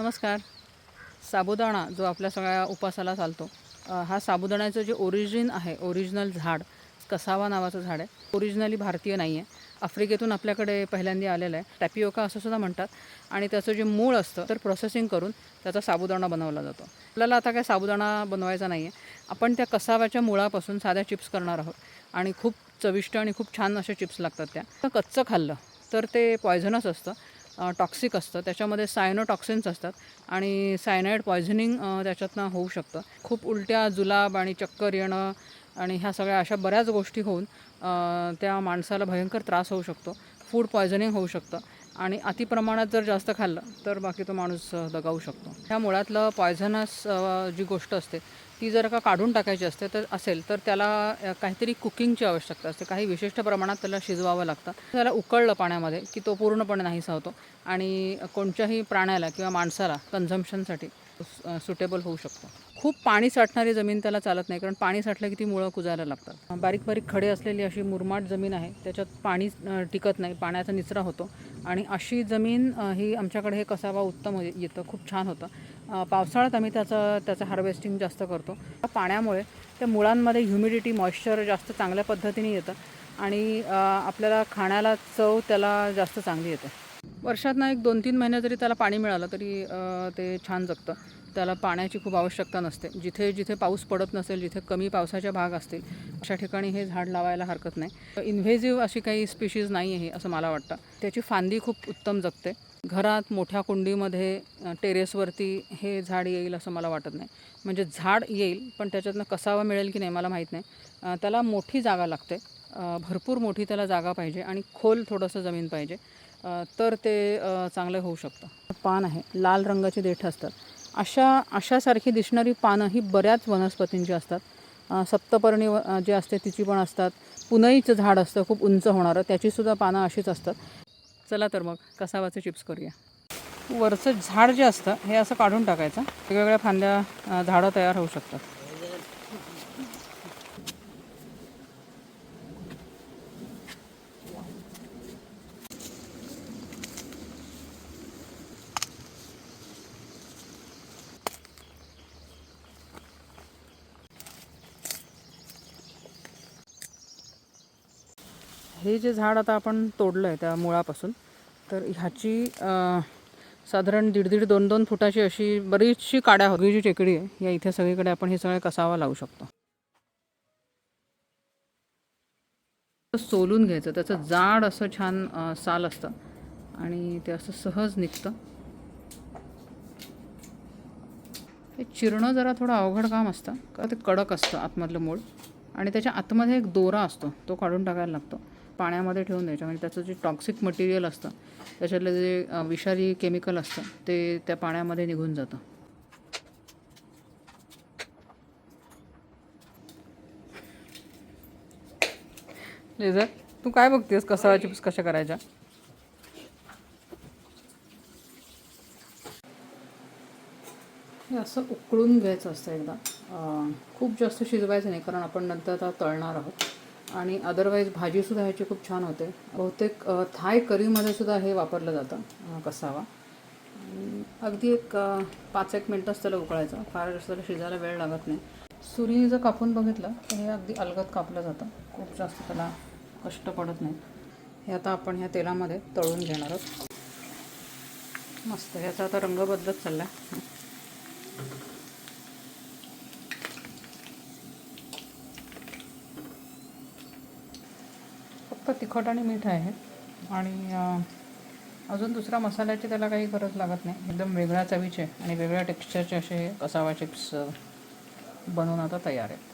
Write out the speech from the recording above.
नमस्कार. साबुदाणा जो आपल्या सगळ्या उपासाला चालतो हा साबुदाण्याचं जे ओरिजिन आहे ओरिजिनल झाड कसावा नावाचं झाड आहे. ओरिजिनली भारतीय नाही आहे आफ्रिकेतून आपल्याकडे पहिल्यांदा आलेलं आहे. टॅपिओका असं सुद्धा म्हणतात. आणि त्याचं जे मूळ असतं तर प्रोसेसिंग करून त्याचा साबुदाणा बनवला जातो. आपल्याला आता काय साबुदाणा बनवायचा नाही आहे आपण त्या कसाव्याच्या मुळापासून साध्या चिप्स करणार आहोत. आणि खूप चविष्ट आणि खूप छान असे चिप्स लागतात त्या. तर कच्चं खाल्लं तर ते पॉयझनस असतं. टॉक्सिक असतं. त्याच्यामध्ये सायनोटॉक्सिन्स असतात आणि सायनाईड पॉयझनिंग त्याच्यातनं होऊ शकतं. खूप उलट्या जुलाब आणि चक्कर येणं आणि ह्या सगळ्या अशा बऱ्याच गोष्टी होऊन त्या माणसाला भयंकर त्रास होऊ शकतो. फूड पॉयझनिंग होऊ शकतं. आणि अतिप्रमाणात जर जास्त खाल्लं तर बाकी तो माणूस दगावू शकतो. ह्या मुळातलं पॉयझनस जी गोष्ट असते ती जर का काढून टाकायची असते तर असेल तर त्याला काहीतरी कुकिंगची आवश्यकता असते. काही विशिष्ट प्रमाणात त्याला शिजवावं लागतं. त्याला उकळलं पाण्यामध्ये की तो पूर्णपणे नाहीसा होतो आणि कोणत्याही प्राण्याला किंवा माणसाला कन्झम्पशनसाठी सुटेबल होऊ शकतो. खूप पाणी साठणारी जमीन त्याला चालत नाही कारण पाणी साठलं की ती मुळं कुजायला लागतात. बारीक बारीक खडे असलेली अशी मुरमाड जमीन आहे त्याच्यात पाणी टिकत नाही पाण्याचा निचरा होतो. आणि अशी जमीन ही आमच्याकडे हे कसावा उत्तम येतं खूप छान होतं. पावसाळ्यात आम्ही त्याचं त्याचं हार्वेस्टिंग जास्त करतो. पाण्यामुळे त्या मुळांमध्ये ह्युमिडिटी मॉइश्चर जास्त चांगल्या पद्धतीने येतं आणि आपल्याला खाण्याला चव त्याला जास्त चांगली येते. वर्षातनं एक दोन तीन महिने जरी त्याला पाणी मिळालं तरी ते छान जगतं. त्याला पाण्याची खूप आवश्यकता नसते. जिथे जिथे पाऊस पडत नसेल जिथे कमी पावसाचे भाग असतील अशा ठिकाणी हे झाड लावायला हरकत नाही. इन्व्हेजिव्ह अशी काही स्पीशीज नाही आहे असं मला वाटतं. त्याची फांदी खूप उत्तम जगते. घरात मोठ्या कुंडीमध्ये टेरेसवरती हे झाड येईल असं मला वाटत नाही. म्हणजे झाड येईल पण त्याच्यातनं कसावा मिळेल की नाही मला माहीत नाही. त्याला मोठी जागा लागते. भरपूर मोठी त्याला जागा पाहिजे आणि खोल थोडंसं जमीन पाहिजे. तर ते चांगलं होऊ शकतं. पान आहे लाल रंगाची देठं असतात. अशा अशासारखी दिसणारी पानं ही बऱ्याच वनस्पतींची असतात. सप्तपर्णी जे असते तिची पण असतात. पुनईचं झाड असतं खूप उंच होणारं त्याचीसुद्धा पानं अशीच असतात. चला तर मग कसावाचे चिप्स करूया. वरचं झाड जे असतं हे असं काढून टाकायचं. वेगवेगळ्या फांद्या झाडं तयार होऊ शकतात. हे जे झाड आता आपण तोडलं आहे त्या मुळापासून तर ह्याची साधारण दीड दीड दोन दोन फुटाची अशी बरीचशी काड्या होती. जी टेकडी आहे या इथे सगळीकडे आपण हे सगळे कसावा लावू शकतो. सोलून घ्यायचं त्याचं जाड असं छान साल असतं आणि ते असं सहज निघतं. हे चिरणं जरा थोडं अवघड काम असतं का ते कडक असतं आतमधलं मूळ आणि त्याच्या आतमध्ये एक दोरा असतो तो काढून टाकायला लागतो. पाण्यामध्ये ठेवून द्यायचा म्हणजे त्याचं जे टॉक्सिक मटेरियल असतं त्याच्यातलं जे विषारी केमिकल असतं ते त्या पाण्यामध्ये निघून जातं. लेझर तू काय बघतेस कसावा चिप्स कशा करायच्या? हे असं उकळून घ्यायचं असतं एकदा. खूप जास्त शिजवायचं नाही कारण आपण नंतर आता तळणार आहोत. आणि अदरवाईज भाजीसुद्धा ह्याची खूप छान होते. बहुतेक थाय करीमध्ये सुद्धा हे वापरलं जातं कसावा. अगदी एक पाच एक मिनटंच त्याला उकळायचं. फार जास्त त्याला शिजायला वेळ लागत नाही. सुरी जर कापून बघितलं तर हे अगदी अलगद कापलं जातं. खूप जास्त त्याला कष्ट पडत नाही. हे आता आपण ह्या तेलामध्ये तळून घेणार आहोत. मस्त ह्याचा आता रंग बदलत चालला फक्त तिखट आणि मीठ आहे. आणि अजून दुसरा मसाल्याची त्याला काही गरज लागत नाही. एकदम वेगळ्या चवीचे आणि वेगळ्या टेक्स्चरचे असे कसावा चिप्स बनवून आता तयार आहेत.